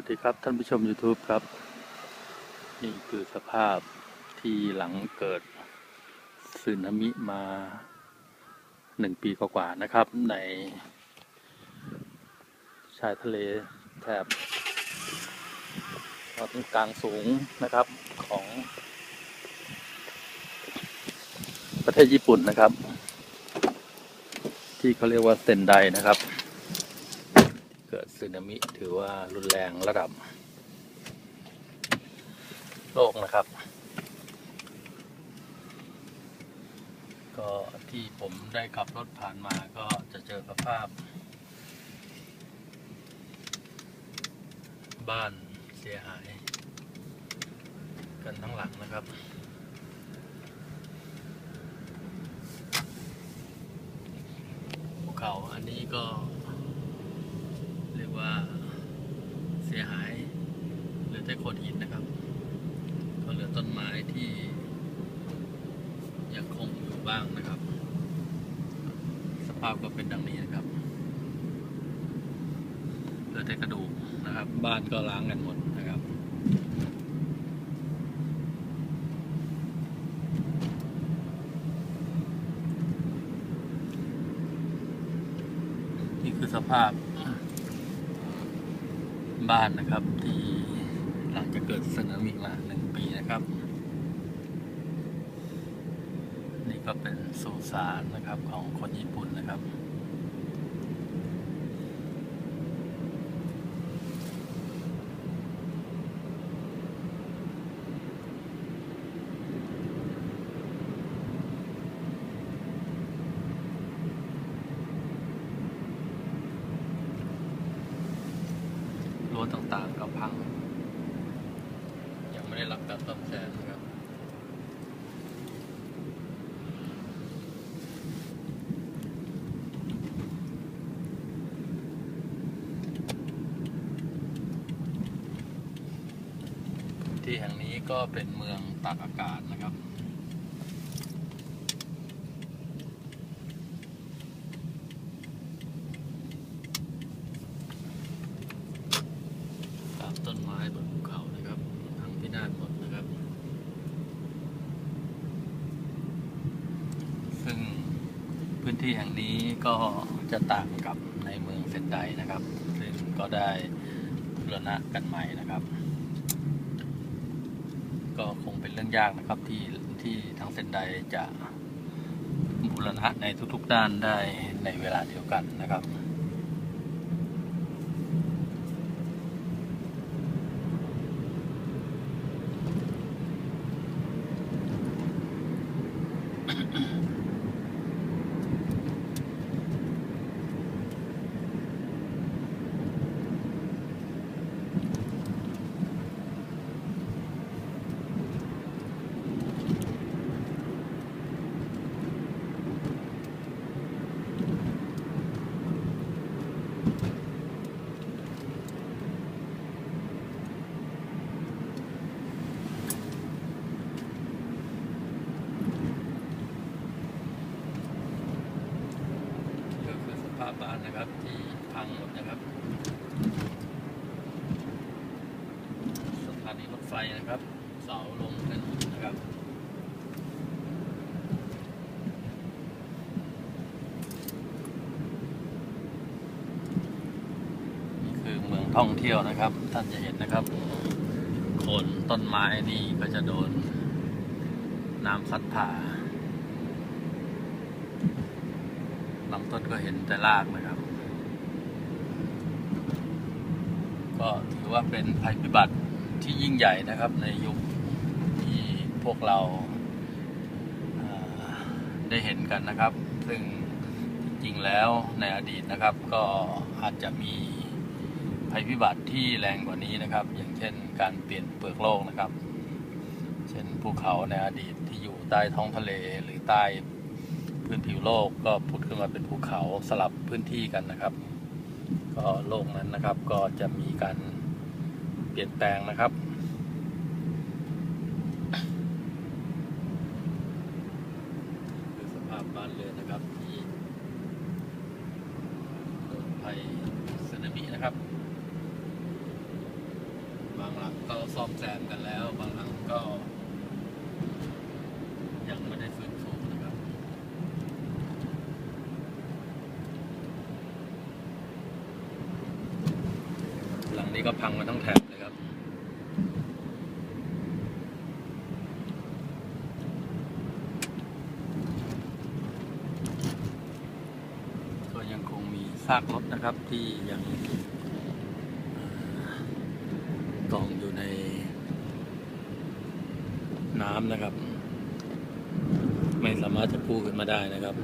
วัสดีครับท่านผู้ชม YouTube ครับ นี่คือสภาพที่หลังเกิดสึนามิมาหนึ่งปีกว่าๆนะครับ ในชายทะเลแถบตอนกลางสูงนะครับของ ประเทศญี่ปุ่นนะครับ ที่เขาเรียกว่าเซนไดนะครับ สึนามิถือว่ารุนแรงระดับ โลกนะครับ ก็ที่ผมได้ขับรถผ่านมาก็จะเจอสภาพ บ้านเสียหาย กันทั้งหลังนะครับภูเขาอันนี้ก็ ว่าเสียหายเหลือแต่โขดหินนะครับ ก็เหลือต้นไม้ที่ยังคงอยู่บ้างนะครับ สภาพก็เป็นดังนี้นะครับเหลือแต่กระดูกนะครับ บ้านก็ล้างกันหมดนะครับนี่คือสภาพ บ้านนะครับ ที่หลังจากเกิดสึนามิมาหนึ่งปีนะครับ นี่ก็เป็นสุสานนะครับของคนญี่ปุ่นนะครับ รั้วต่างๆก็พัง ยังไม่ได้รับการซ่อม แซมนครับที่แห่งนี้ก็เป็นเมืองตากอากาศนะครับตามต้นไม้บนภูเขานะครับทั้งพินาศหมดนะครับ ซึ่งพื้น ที่แห่งนี้ก็จะต่างกับในเมืองเซนไดนะครับ ซึ่งก็ได้บูรณะกันใหม่นะครับ ก็คงเป็นเรื่องยากนะครับที่ที่ทางเซนไดจะบูรณะในทุกๆด้านได้ในเวลาเดียวกันนะครับ นนะครับ ที่พังหมดนะครับ สถานีรถไฟนะครับ เสาลงกันนะครับนี่คือเมืองท่องเที่ยวนะครับ ท่านจะเห็นนะครับโคนต้นไม้นี่ก็จะโดนน้ำซัดผ่า ลำต้นก็เห็นแต่รากนะครับ ก็ถือว่าเป็นภัยพิบัติที่ยิ่งใหญ่นะครับ ในยุคที่พวกเราาได้เห็นกันนะครับ ซึ่งจริงแล้วในอดีตนะครับ ก็อาจจะมีภัยพิบัติที่แรงกว่านี้นะครับ อย่างเช่นการเปลี่ยนเปลือกโลกนะครับ เช่นภูเขาในอดีตที่อยู่ใต้ท้องทะเลหรือใต้ พื้นผิวโลกก็พุดขึ้นมาเป็นภูเขาสลับพื้นที่กันนะครับ ก็โลกนั้นนะครับก็จะมีการเปลี่ยนแปลงนะครับคือสภาพบ้านเรือนนะครับที่โดนภัยสึนามินะครับางหลังก็ซ่อมแซมกันแล้ว บางหลังก็ ยังไม่ได้ฟื้นฟูนะครับ หลัง นี้ก็พังมาทั้งแถบเลยครับ ก็ยังคงมีซากรถนะครับที่ยังต่อกองอยู่ในน้ำนะครับ ไม่สามารถจะกู้ขึ้นมาได้นะครับ